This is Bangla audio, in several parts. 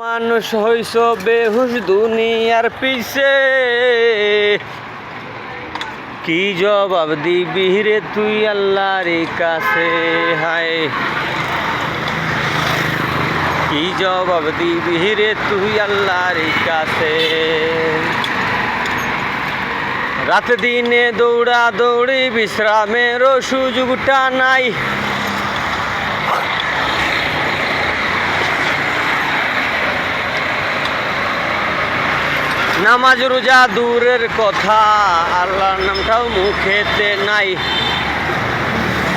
মানুষ হইস বেহুশ দুনিয়ার পিছে। কি জবাব দিবি রে তুই আল্লাহর কাছে? হায়। কি জবাব দিবি রে তুই আল্লাহর কাছে? রাত দিনে দৌড়া দৌড়ি বিশ্রামেরও সুযোগটা নাই। নামাজ রোজা দূরের কথা, আল্লাহর নামটাও মুখেতে নাই।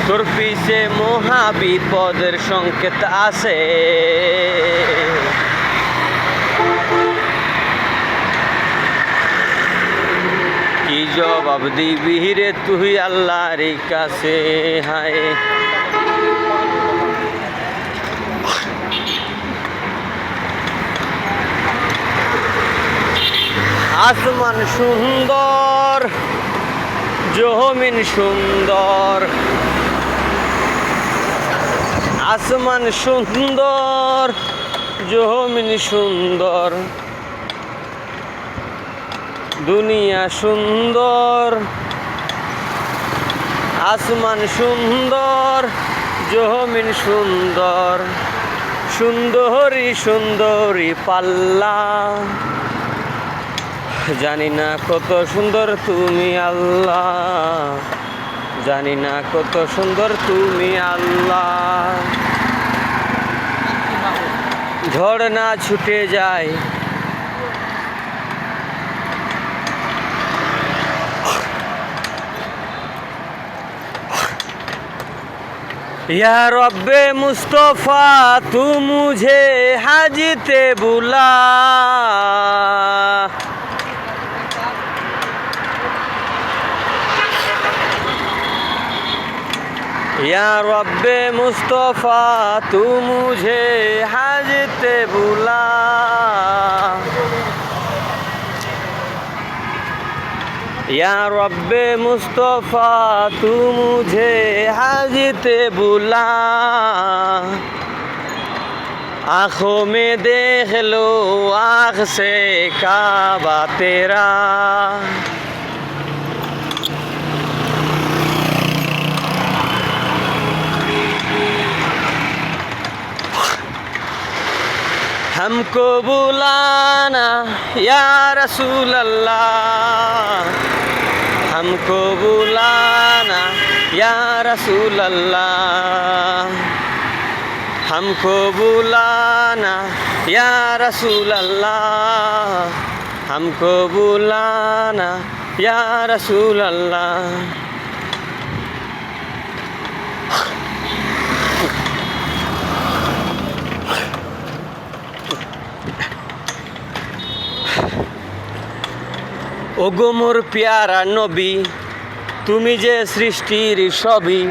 তোর পিছে মহা বিপদের সংকেত আছে। কি জবাব দিবি রে তুই আল্লাহর কাছে? হায়। আসমান সুন্দর জমিন সুন্দর। আসমান সুন্দর জমিন সুন্দর। দুনিয়া সুন্দর, আসমান সুন্দর জমিন সুন্দর। সুন্দরী সুন্দরী পাল্লা। জানি না কত সুন্দর তুমি আল্লাহ জানি না কত সুন্দর তুমি আল্লাহ ঝড় না ছুটে যায় या रब मुस्तफ़ा तू मुझे हाजते बुला রব্বে মুস্তফা তুমুঝে হাজতে বুলা। রব্বে মুস্তফা তুমুঝে হাজতে বুলা। আখো মে দেখল আখ সে কাবা তেরা। हमको बुलाना या रसूल अल्लाह हमको बुलाना या रसूल अल्लाह हमको बुलाना या रसूल अल्लाह हमको बुलाना या रसूल अल्लाह ওগো মোর পেয়ারা নবী তুমি যে সৃষ্টির সবই।